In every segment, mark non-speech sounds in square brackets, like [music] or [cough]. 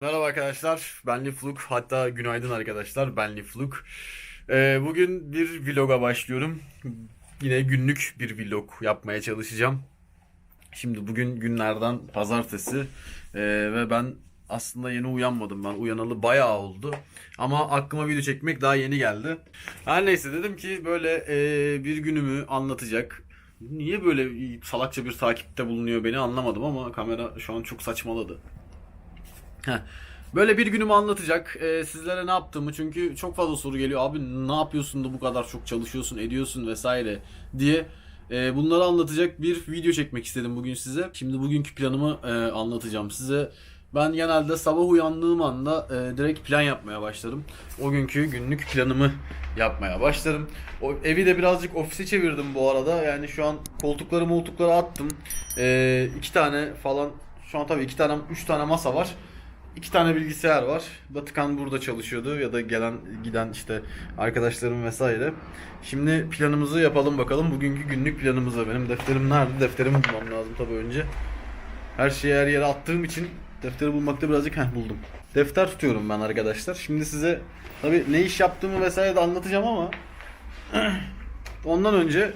Merhaba arkadaşlar, ben Lifluk. Hatta günaydın arkadaşlar, ben Lifluk. Ee, bugün bir vloga başlıyorum. Yine günlük bir vlog yapmaya çalışacağım. Şimdi bugün günlerden pazartesi Ee, ve ben aslında yeni uyanmadım. Ben uyanalı bayağı oldu. Ama aklıma video çekmek daha yeni geldi. Her neyse dedim ki böyle e, bir günümü anlatacak. Niye böyle salakça bir takipte bulunuyor beni anlamadım ama kamera şu an çok saçmaladı. Böyle bir günümü anlatacak. Ee, sizlere ne yaptığımı çünkü çok fazla soru geliyor. Abi ne yapıyorsun da bu kadar çok çalışıyorsun, ediyorsun vesaire diye. Ee, bunları anlatacak bir video çekmek istedim bugün size. Şimdi bugünkü planımı e, anlatacağım size. Ben genelde sabah uyandığım anda e, direkt plan yapmaya başlarım. O günkü günlük planımı yapmaya başlarım. O evi de birazcık ofise çevirdim bu arada. Yani şu an koltukları moltukları attım. E, iki tane falan şu an tabii iki tane, üç tane masa var. İki tane bilgisayar var. Batıkan burada çalışıyordu ya da gelen giden işte arkadaşlarım vesaire. Şimdi planımızı yapalım bakalım. Bugünkü günlük planımızı. Benim defterim nerede? Defterimi bulmam lazım tabii önce. Her şeyi her yere attığım için defteri bulmakta birazcık heh buldum. Defter tutuyorum ben arkadaşlar. Şimdi size tabii ne iş yaptığımı vesaire de anlatacağım ama [clears throat] ondan önce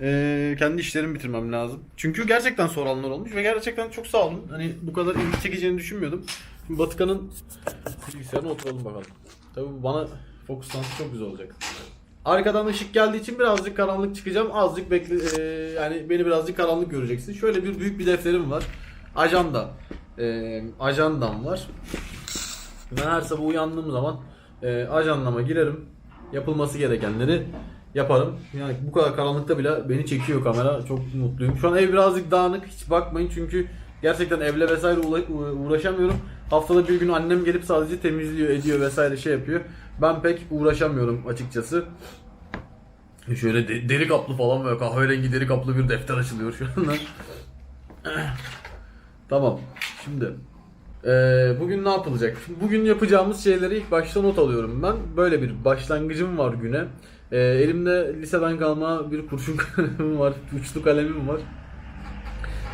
eee, kendi işlerimi bitirmem lazım. Çünkü gerçekten soranlar olmuş ve gerçekten çok sağ olun. Hani bu kadar ilgi çekeceğini düşünmüyordum. Şimdi Batıkan'ın bilgisayarına oturalım bakalım. Tabii bu bana fokuslansa çok güzel olacak. Arkadan ışık geldiği için birazcık karanlık çıkacağım. Azıcık bekle eee, yani beni birazcık karanlık göreceksin. Şöyle bir büyük bir defterim var. Ajanda. Eee ajandam var. Ben her sabah uyandığım zaman e, ajandama girerim. Yapılması gerekenleri yaparım. Yani bu kadar karanlıkta bile beni çekiyor kamera. Çok mutluyum. Şu an ev birazcık dağınık. Hiç bakmayın çünkü gerçekten evle vesaire uğra- uğraşamıyorum. Haftada bir gün annem gelip sadece temizliyor, ediyor vesaire şey yapıyor. Ben pek uğraşamıyorum açıkçası. Şöyle de- deri kaplı falan böyle kahverengi deri kaplı bir defter açılıyor şu anda. [laughs] tamam. Şimdi ee, bugün ne yapılacak? Bugün yapacağımız şeyleri ilk başta not alıyorum ben. Böyle bir başlangıcım var güne. Ee, elimde liseden kalma bir kurşun [laughs] kalemim var, uçlu kalemim var.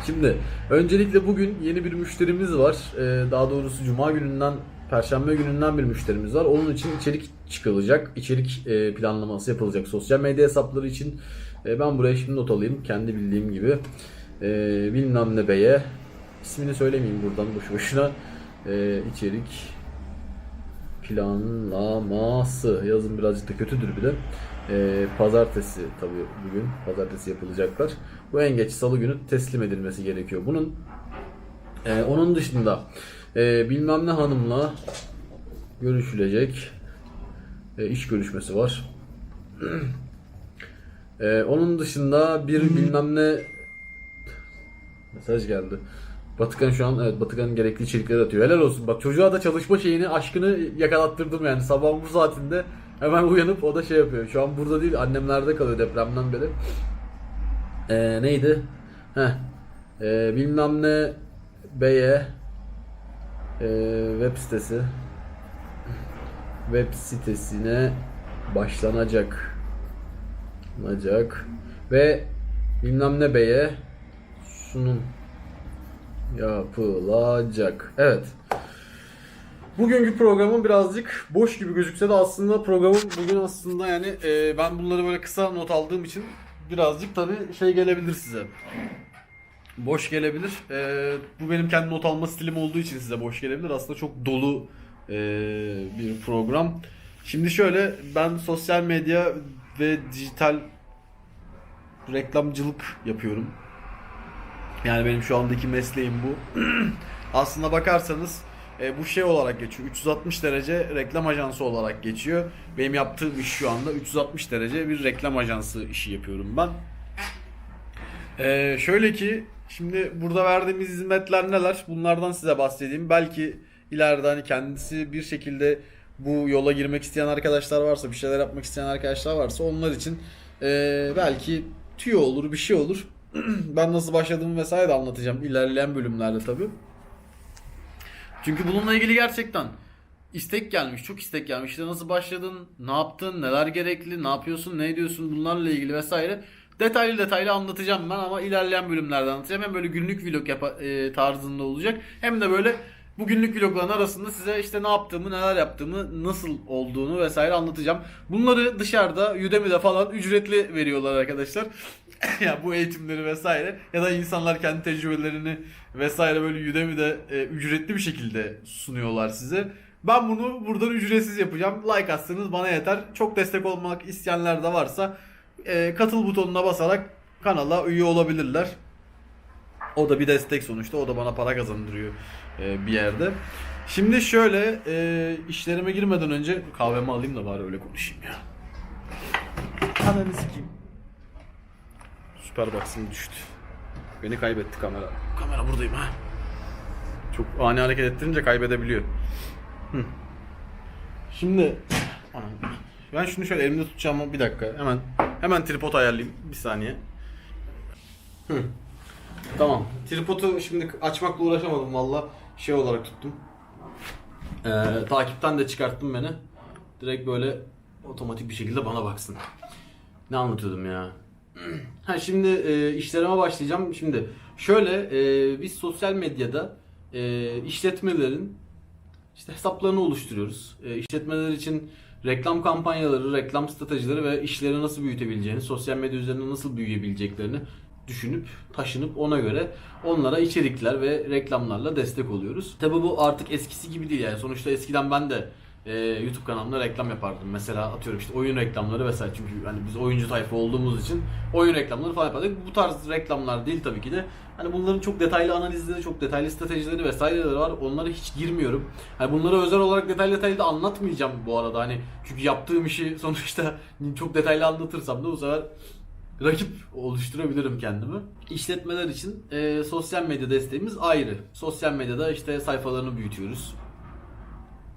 Şimdi öncelikle bugün yeni bir müşterimiz var. Ee, daha doğrusu Cuma gününden Perşembe gününden bir müşterimiz var. Onun için içerik çıkılacak. içerik e, planlaması yapılacak. Sosyal medya hesapları için e, ben buraya şimdi not alayım. Kendi bildiğim gibi. E, bilmem ne beye. ismini söylemeyeyim buradan boşu boşuna. E, içerik planlaması. Yazın birazcık da kötüdür bir de. E, pazartesi tabii bugün. Pazartesi yapılacaklar. Bu en geç salı günü teslim edilmesi gerekiyor. Bunun e, onun dışında e, bilmem ne hanımla görüşülecek e, iş görüşmesi var. [clears throat] E, onun dışında bir bilmem ne mesaj geldi. Batıkan şu an evet Batıkan gerekli içerikleri atıyor. Helal olsun. Bak çocuğa da çalışma şeyini, aşkını yakalattırdım yani. Sabah bu saatinde hemen uyanıp o da şey yapıyor. Şu an burada değil annemlerde kalıyor depremden beri. Ee, neydi? Heh. Ee, bilmem ne B'ye ee, web sitesi web sitesine başlanacak başlanacak ve bilmem ne beye sunum yapılacak. Evet. Bugünkü programım birazcık boş gibi gözükse de aslında programım bugün aslında yani e, ben bunları böyle kısa not aldığım için birazcık tabii şey gelebilir size. Boş gelebilir. E, bu benim kendi not alma stilim olduğu için size boş gelebilir. Aslında çok dolu e, bir program. Şimdi şöyle ben sosyal medya ve dijital reklamcılık yapıyorum. Yani benim şu andaki mesleğim bu. [clears throat] Aslında bakarsanız e, bu şey olarak geçiyor. 360 derece reklam ajansı olarak geçiyor. Benim yaptığım iş şu anda 360 derece bir reklam ajansı işi yapıyorum ben. E, şöyle ki şimdi burada verdiğimiz hizmetler neler? Bunlardan size bahsedeyim. Belki ileride hani kendisi bir şekilde bu yola girmek isteyen arkadaşlar varsa, bir şeyler yapmak isteyen arkadaşlar varsa onlar için e, belki tüyo olur, bir şey olur. [clears throat] ben nasıl başladığımı vesaire de anlatacağım ilerleyen bölümlerde tabii. Çünkü bununla ilgili gerçekten istek gelmiş, çok istek gelmiş. İşte nasıl başladın, ne yaptın, neler gerekli, ne yapıyorsun, ne ediyorsun bunlarla ilgili vesaire. Detaylı detaylı anlatacağım ben ama ilerleyen bölümlerde anlatacağım. Hem böyle günlük vlog yapa- e, tarzında olacak hem de böyle Bu günlük vlogların arasında size işte ne yaptığımı, neler yaptığımı, nasıl olduğunu vesaire anlatacağım. Bunları dışarıda Udemy'de falan ücretli veriyorlar arkadaşlar. [laughs] ya bu eğitimleri vesaire ya da insanlar kendi tecrübelerini vesaire böyle Udemy'de e, ücretli bir şekilde sunuyorlar size. Ben bunu buradan ücretsiz yapacağım. Like atsanız bana yeter. Çok destek olmak isteyenler de varsa e, katıl butonuna basarak kanala üye olabilirler. O da bir destek sonuçta. O da bana para kazandırıyor e, bir yerde. Şimdi şöyle e, işlerime girmeden önce kahvemi alayım da bari öyle konuşayım ya. Ananı sikeyim. Süper baksın düştü. Beni kaybetti kamera. Kamera buradayım ha. Çok ani hareket ettirince kaybedebiliyor. Hı. Şimdi ben şunu şöyle elimde tutacağım bir dakika hemen hemen tripod ayarlayayım bir saniye. Hı. Tamam. Tripodu şimdi açmakla uğraşamadım valla. Şey olarak tuttum. Ee, takipten de çıkarttım beni. Direkt böyle otomatik bir şekilde bana baksın. Ne anlatıyordum ya? Ha şimdi e, işlerime başlayacağım. Şimdi şöyle e, biz sosyal medyada e, işletmelerin işte hesaplarını oluşturuyoruz. E, işletmeler için reklam kampanyaları, reklam stratejileri ve işleri nasıl büyütebileceğini, sosyal medya üzerinde nasıl büyüyebileceklerini düşünüp, taşınıp ona göre onlara içerikler ve reklamlarla destek oluyoruz. Tabi bu artık eskisi gibi değil yani. Sonuçta eskiden ben de e, YouTube kanalımda reklam yapardım. Mesela atıyorum işte oyun reklamları vesaire. Çünkü hani biz oyuncu tayfa olduğumuz için oyun reklamları falan yapardık. Bu tarz reklamlar değil tabii ki de. Hani bunların çok detaylı analizleri, çok detaylı stratejileri vesaireleri var. Onlara hiç girmiyorum. Hani bunları özel olarak detaylı detaylı da anlatmayacağım bu arada. Hani çünkü yaptığım işi [laughs] sonuçta çok detaylı anlatırsam da bu sefer rakip oluşturabilirim kendimi. İşletmeler için e, sosyal medya desteğimiz ayrı. Sosyal medyada işte sayfalarını büyütüyoruz.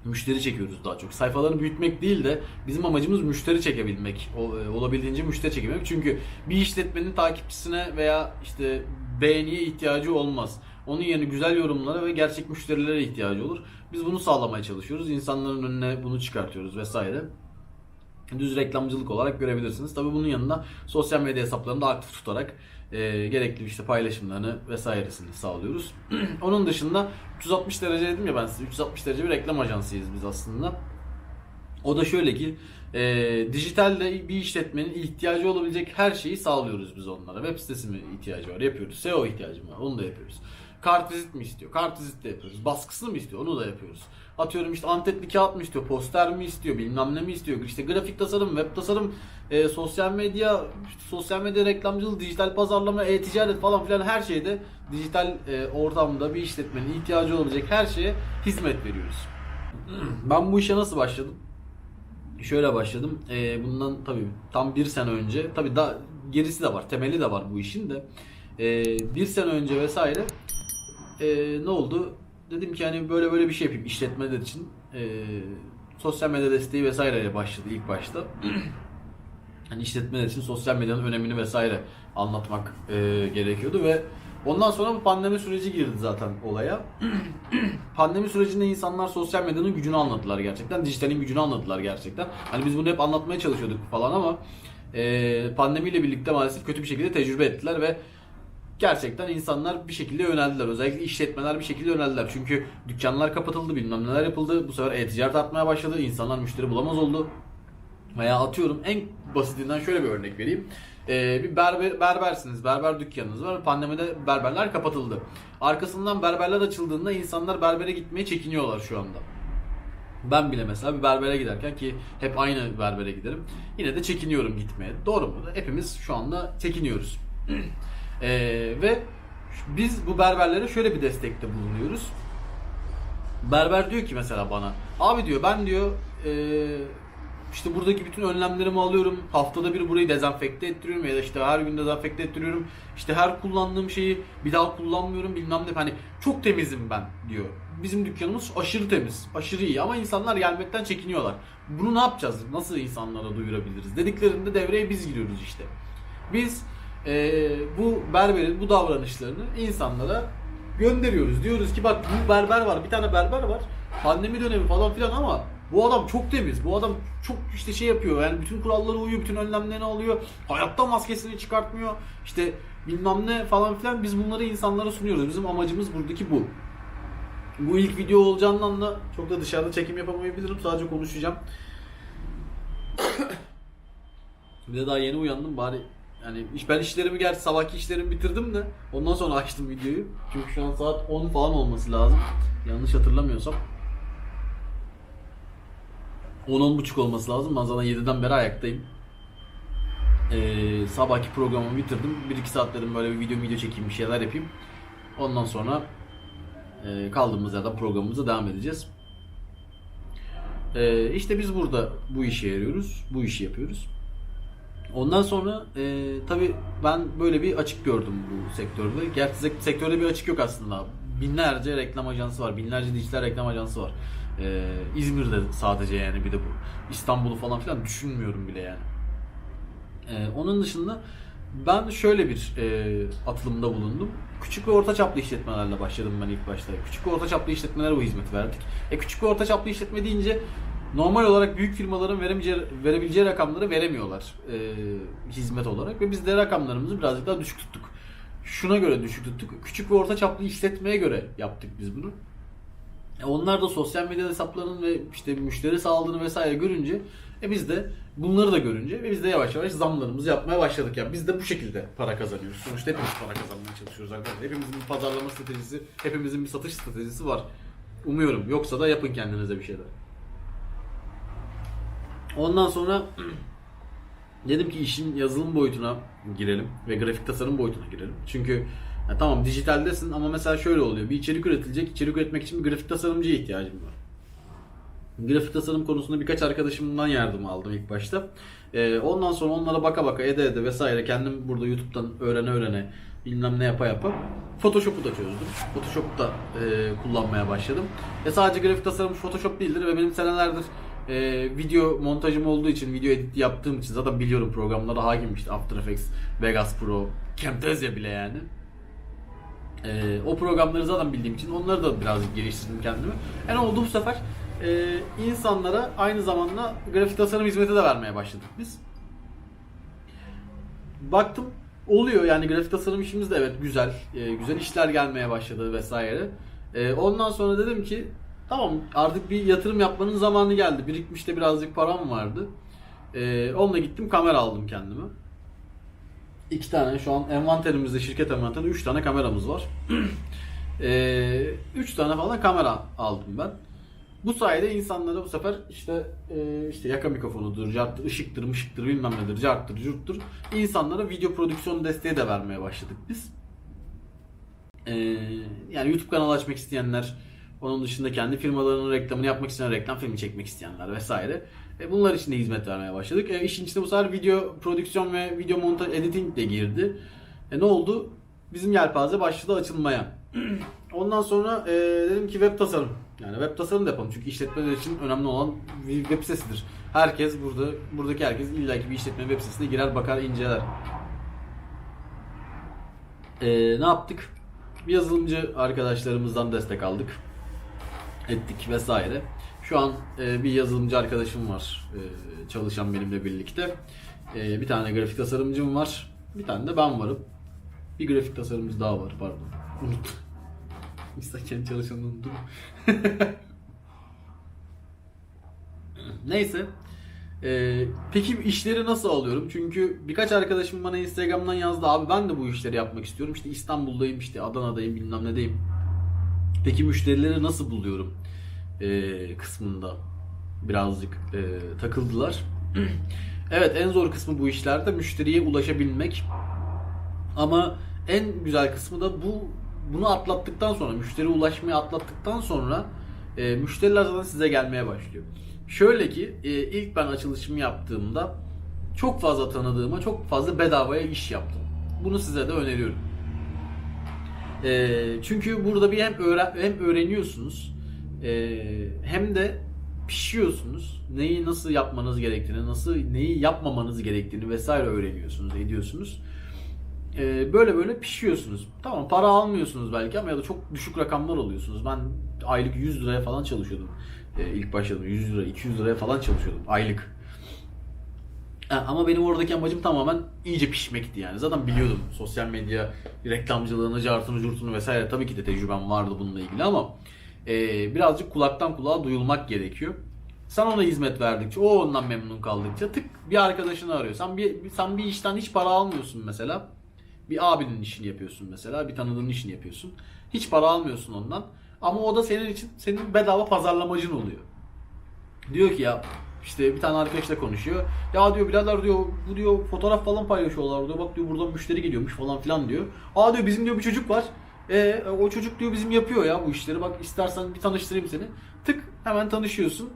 Müşteri çekiyoruz daha çok. Sayfalarını büyütmek değil de bizim amacımız müşteri çekebilmek. E, Olabildiğince müşteri çekebilmek. Çünkü bir işletmenin takipçisine veya işte beğeniye ihtiyacı olmaz. Onun yerine güzel yorumlara ve gerçek müşterilere ihtiyacı olur. Biz bunu sağlamaya çalışıyoruz. İnsanların önüne bunu çıkartıyoruz vesaire düz reklamcılık olarak görebilirsiniz. Tabii bunun yanında sosyal medya hesaplarını da aktif tutarak e, gerekli işte paylaşımlarını vesairesini sağlıyoruz. [clears throat] Onun dışında 360 derece dedim ya ben size 360 derece bir reklam ajansıyız biz aslında. O da şöyle ki e, dijitalde bir işletmenin ihtiyacı olabilecek her şeyi sağlıyoruz biz onlara. Web sitesi mi ihtiyacı var yapıyoruz. SEO ihtiyacı var onu da yapıyoruz. Kartvizit mi istiyor? Kartvizit de yapıyoruz. Baskısını mı istiyor? Onu da yapıyoruz. Atıyorum işte antetli kağıt mı istiyor? Poster mi istiyor? Bilmem ne mi istiyor? İşte grafik tasarım, web tasarım, e, sosyal medya, işte sosyal medya reklamcılık, dijital pazarlama, e-ticaret falan filan her şeyde dijital e, ortamda bir işletmenin ihtiyacı olabilecek her şeye hizmet veriyoruz. [clears throat] Ben bu işe nasıl başladım? Şöyle başladım. Ee, bundan tabii tam bir sene önce, tabii daha gerisi de var, temeli de var bu işin de. Ee, bir sene önce vesaire ee, ne oldu? Dedim ki hani böyle böyle bir şey yapayım işletmeler için. Ee, sosyal medya desteği vesaireyle başladı ilk başta. [clears throat] hani işletmeler için sosyal medyanın önemini vesaire anlatmak ee, gerekiyordu ve ondan sonra bu pandemi süreci girdi zaten olaya. [clears throat] pandemi sürecinde insanlar sosyal medyanın gücünü anladılar gerçekten. Dijitalin gücünü anladılar gerçekten. Hani biz bunu hep anlatmaya çalışıyorduk falan ama e, pandemiyle birlikte maalesef kötü bir şekilde tecrübe ettiler ve gerçekten insanlar bir şekilde yöneldiler. Özellikle işletmeler bir şekilde yöneldiler. Çünkü dükkanlar kapatıldı, bilmem neler yapıldı. Bu sefer e-ticaret artmaya başladı. İnsanlar müşteri bulamaz oldu. Veya atıyorum en basitinden şöyle bir örnek vereyim. Ee, bir berber, berbersiniz, berber dükkanınız var. Pandemide berberler kapatıldı. Arkasından berberler açıldığında insanlar berbere gitmeye çekiniyorlar şu anda. Ben bile mesela bir berbere giderken ki hep aynı berbere giderim. Yine de çekiniyorum gitmeye. Doğru mu? Hepimiz şu anda çekiniyoruz. [clears throat] Ee, ve biz bu berberlere şöyle bir destekte bulunuyoruz. Berber diyor ki mesela bana, abi diyor ben diyor eee, işte buradaki bütün önlemlerimi alıyorum. Haftada bir burayı dezenfekte ettiriyorum ya da işte her gün dezenfekte ettiriyorum. İşte her kullandığım şeyi bir daha kullanmıyorum bilmem ne. Hani çok temizim ben diyor. Bizim dükkanımız aşırı temiz, aşırı iyi ama insanlar gelmekten çekiniyorlar. Bunu ne yapacağız? Nasıl insanlara duyurabiliriz? Dediklerinde devreye biz giriyoruz işte. Biz eee, bu berberin bu davranışlarını insanlara gönderiyoruz. Diyoruz ki bak bu berber var, bir tane berber var. Pandemi dönemi falan filan ama bu adam çok temiz. Bu adam çok işte şey yapıyor. Yani bütün kurallara uyuyor, bütün önlemlerini alıyor. Hayatta maskesini çıkartmıyor. İşte bilmem ne falan filan biz bunları insanlara sunuyoruz. Bizim amacımız buradaki bu. Bu ilk video olacağından da çok da dışarıda çekim yapamayabilirim. Sadece konuşacağım. [coughs] bir de daha yeni uyandım bari yani iş, ben işlerimi gerçi sabahki işlerimi bitirdim de ondan sonra açtım videoyu. Çünkü şu an saat 10 falan olması lazım. Yanlış hatırlamıyorsam. 10-10.30 olması lazım. Ben zaten 7'den beri ayaktayım. Ee, sabahki programımı bitirdim. 1-2 saat dedim böyle bir video video çekeyim bir şeyler yapayım. Ondan sonra e, kaldığımız yerden programımıza devam edeceğiz. E, işte biz burada bu işe yarıyoruz. Bu işi yapıyoruz. Ondan sonra e, tabii ben böyle bir açık gördüm bu sektörde. Gerçi sek- sektörde bir açık yok aslında. Binlerce reklam ajansı var. Binlerce dijital reklam ajansı var. E, İzmir'de sadece yani bir de bu. İstanbul'u falan filan düşünmüyorum bile yani. E, onun dışında ben şöyle bir e, atılımda bulundum. Küçük ve orta çaplı işletmelerle başladım ben ilk başta. Küçük ve orta çaplı işletmelere bu hizmeti verdik. E küçük ve orta çaplı işletme deyince normal olarak büyük firmaların verebileceği rakamları veremiyorlar e, hizmet olarak ve biz de rakamlarımızı birazcık daha düşük tuttuk. Şuna göre düşük tuttuk. Küçük ve orta çaplı işletmeye göre yaptık biz bunu. E onlar da sosyal medya hesaplarının ve işte müşteri sağlığını vesaire görünce e biz de bunları da görünce ve biz de yavaş yavaş zamlarımızı yapmaya başladık. Yani biz de bu şekilde para kazanıyoruz. Sonuçta hepimiz para kazanmaya çalışıyoruz arkadaşlar. Hepimizin bir pazarlama stratejisi, hepimizin bir satış stratejisi var. Umuyorum. Yoksa da yapın kendinize bir şeyler. Ondan sonra dedim ki işin yazılım boyutuna girelim ve grafik tasarım boyutuna girelim. Çünkü ya tamam dijitaldesin ama mesela şöyle oluyor. Bir içerik üretilecek. İçerik üretmek için bir grafik tasarımcıya ihtiyacım var. Grafik tasarım konusunda birkaç arkadaşımdan yardım aldım ilk başta. Ee, ondan sonra onlara baka baka ede ede vesaire kendim burada YouTube'dan öğrene öğrene bilmem ne yapa yapa Photoshop'u da çözdüm. Photoshop'u da e, kullanmaya başladım. E sadece grafik tasarım Photoshop değildir ve benim senelerdir e, video montajım olduğu için, video edit yaptığım için zaten biliyorum programlara hakim işte After Effects, Vegas Pro, Camtasia bile yani. E, o programları zaten bildiğim için onları da birazcık geliştirdim kendimi. Yani oldu bu sefer e, insanlara aynı zamanda grafik tasarım hizmeti de vermeye başladık biz. Baktım oluyor yani grafik tasarım işimiz de evet güzel. e, güzel işler gelmeye başladı vesaire. E, ondan sonra dedim ki tamam artık bir yatırım yapmanın zamanı geldi. Birikmişte birazcık param vardı. E, onunla gittim kamera aldım kendime. İki tane şu an envanterimizde şirket envanterinde üç tane kameramız var. [clears throat] e, üç tane falan kamera aldım ben. Bu sayede insanlara bu sefer işte e, işte yaka mikrofonudur, cart, ışıktır, mışıktır, bilmem nedir, carttır, curttur. İnsanlara video prodüksiyon desteği de vermeye başladık biz. E, yani YouTube kanalı açmak isteyenler, onun dışında kendi firmalarının reklamını yapmak isteyen, reklam filmi çekmek isteyenler vesaire. E, bunlar için de hizmet vermeye başladık. E, işin içine bu sefer video prodüksiyon ve video montaj, editing de girdi. E, ne oldu? Bizim yelpaze başladı açılmaya. [clears throat] Ondan sonra e, dedim ki web tasarım. Yani web tasarım da yapalım. Çünkü işletmeler için önemli olan web sitesidir. Herkes burada, buradaki herkes illaki bir işletme web sitesine girer, bakar, inceler. E, ne yaptık? Yazılımcı arkadaşlarımızdan destek aldık. Ettik vesaire. Şu an e, bir yazılımcı arkadaşım var e, çalışan benimle birlikte. E, bir tane grafik tasarımcım var. Bir tane de ben varım. Bir grafik tasarımcı daha var pardon. Unuttum. [laughs] İnsan kendi unuttum. [laughs] Neyse. Ee, peki işleri nasıl alıyorum? Çünkü birkaç arkadaşım bana Instagram'dan yazdı. Abi ben de bu işleri yapmak istiyorum. İşte İstanbul'dayım, işte Adana'dayım, bilmem nedeyim. Peki müşterileri nasıl buluyorum? Ee, kısmında birazcık e, takıldılar. [clears throat] evet en zor kısmı bu işlerde müşteriye ulaşabilmek. Ama en güzel kısmı da bu bunu atlattıktan sonra, müşteriye ulaşmayı atlattıktan sonra e, müşteriler zaten size gelmeye başlıyor. Şöyle ki e, ilk ben açılışımı yaptığımda çok fazla tanıdığıma çok fazla bedavaya iş yaptım. Bunu size de öneriyorum. E, çünkü burada bir hem, öğren hem öğreniyorsunuz e, hem de pişiyorsunuz. Neyi nasıl yapmanız gerektiğini, nasıl neyi yapmamanız gerektiğini vesaire öğreniyorsunuz, ediyorsunuz. Ee, böyle böyle pişiyorsunuz. Tamam para almıyorsunuz belki ama ya da çok düşük rakamlar alıyorsunuz. Ben aylık 100 liraya falan çalışıyordum. Ee, ilk başladım 100 lira, 200 liraya falan çalışıyordum aylık. Ama benim oradaki amacım tamamen iyice pişmekti yani. Zaten biliyordum sosyal medya reklamcılığını, cartını, curtunu vesaire tabii ki de tecrübem vardı bununla ilgili ama Ee, birazcık kulaktan kulağa duyulmak gerekiyor. Sen ona hizmet verdikçe, o ondan memnun kaldıkça tık bir arkadaşını arıyor. Sen bir, sen bir işten hiç para almıyorsun mesela. Bir abinin işini yapıyorsun mesela, bir tanıdığın işini yapıyorsun. Hiç para almıyorsun ondan. Ama o da senin için senin bedava pazarlamacın oluyor. Diyor ki ya işte bir tane arkadaşla konuşuyor. Ya diyor birader diyor bu diyor fotoğraf falan paylaşıyorlar diyor. Bak diyor buradan müşteri geliyormuş falan filan diyor. Aa diyor bizim diyor bir çocuk var. E o çocuk diyor bizim yapıyor ya bu işleri. Bak istersen bir tanıştırayım seni. Tık hemen tanışıyorsun.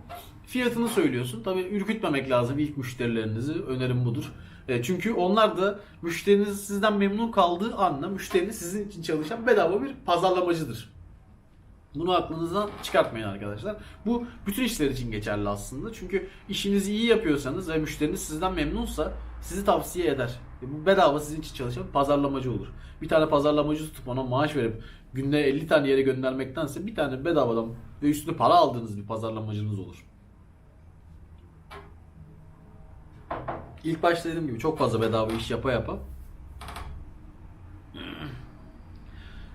Fiyatını söylüyorsun. Tabii ürkütmemek lazım ilk müşterilerinizi. Önerim budur. E, çünkü onlar da müşteriniz sizden memnun kaldığı anda müşteriniz sizin için çalışan bedava bir pazarlamacıdır. Bunu aklınızdan çıkartmayın arkadaşlar. Bu bütün işler için geçerli aslında. Çünkü işinizi iyi yapıyorsanız ve müşteriniz sizden memnunsa sizi tavsiye eder. E bedava sizin için çalışan pazarlamacı olur. Bir tane pazarlamacı tutup ona maaş verip günde 50 tane yere göndermektense bir tane bedavadan ve üstüne para aldığınız bir pazarlamacınız olur. İlk başta dediğim gibi çok fazla bedava iş yapa yapa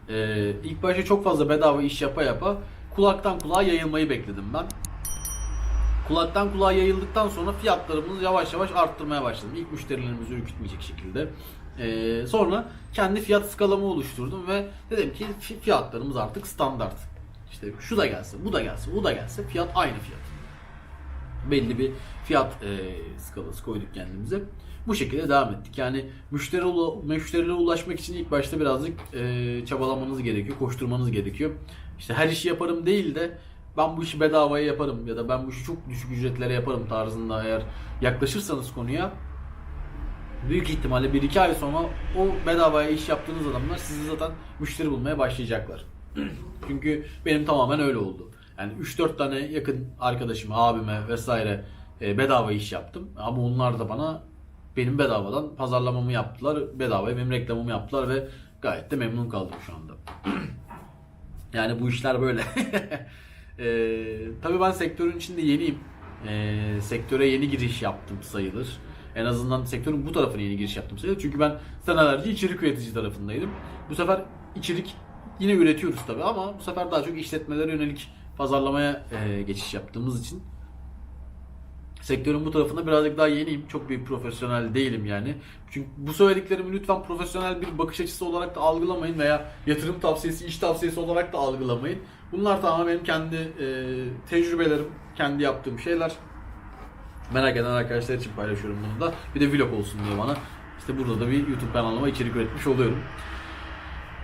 Ee, ilk başta çok fazla bedava iş yapa yapa kulaktan kulağa yayılmayı bekledim ben. Kulaktan kulağa yayıldıktan sonra fiyatlarımızı yavaş yavaş arttırmaya başladım. İlk müşterilerimizi ürkütmeyecek şekilde. Ee, sonra kendi fiyat skalamı oluşturdum ve dedim ki fi- fiyatlarımız artık standart. İşte şu da gelse, bu da gelse, bu da gelse fiyat aynı fiyat belli bir fiyat e, skalası koyduk kendimize. Bu şekilde devam ettik. Yani müşteri müşterilere ulaşmak için ilk başta birazcık e, çabalamanız gerekiyor, koşturmanız gerekiyor. İşte her işi yaparım değil de ben bu işi bedavaya yaparım ya da ben bu işi çok düşük ücretlere yaparım tarzında eğer yaklaşırsanız konuya büyük ihtimalle 1-2 ay sonra o bedavaya iş yaptığınız adamlar sizi zaten müşteri bulmaya başlayacaklar. [clears throat] Çünkü benim tamamen öyle oldu. Yani 3-4 tane yakın arkadaşıma, abime vesaire e, bedava iş yaptım. Ama onlar da bana benim bedavadan pazarlamamı yaptılar. Bedavaya benim reklamımı yaptılar ve gayet de memnun kaldım şu anda. [clears throat] yani bu işler böyle. [laughs] e, tabii ben sektörün içinde yeniyim. E, sektöre yeni giriş yaptım sayılır. En azından sektörün bu tarafına yeni giriş yaptım sayılır. Çünkü ben senelerce içerik üretici tarafındaydım. Bu sefer içerik yine üretiyoruz tabii ama bu sefer daha çok işletmelere yönelik pazarlamaya e, geçiş yaptığımız için sektörün bu tarafında birazcık daha yeniyim. Çok bir profesyonel değilim yani. Çünkü bu söylediklerimi lütfen profesyonel bir bakış açısı olarak da algılamayın veya yatırım tavsiyesi, iş tavsiyesi olarak da algılamayın. Bunlar tamamen benim kendi e, tecrübelerim, kendi yaptığım şeyler. Merak eden arkadaşlar için paylaşıyorum bunu da. Bir de vlog olsun diye bana. İşte burada da bir YouTube kanalıma içerik üretmiş oluyorum.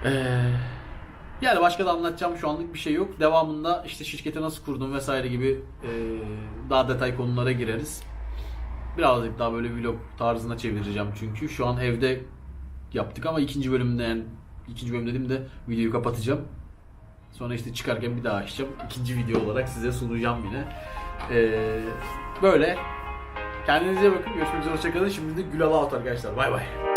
Eee yani başka da anlatacağım şu anlık bir şey yok. Devamında işte şirketi nasıl kurdum vesaire gibi e, daha detay konulara gireriz. Birazcık daha böyle vlog tarzına çevireceğim çünkü şu an evde yaptık ama ikinci bölümde yani ikinci bölüm dediğimde videoyu kapatacağım. Sonra işte çıkarken bir daha açacağım. İkinci video olarak size sunacağım yine. E, böyle. Kendinize bakın. Görüşmek üzere. Hoşçakalın. Şimdi de Gül Alat arkadaşlar. Bay bay.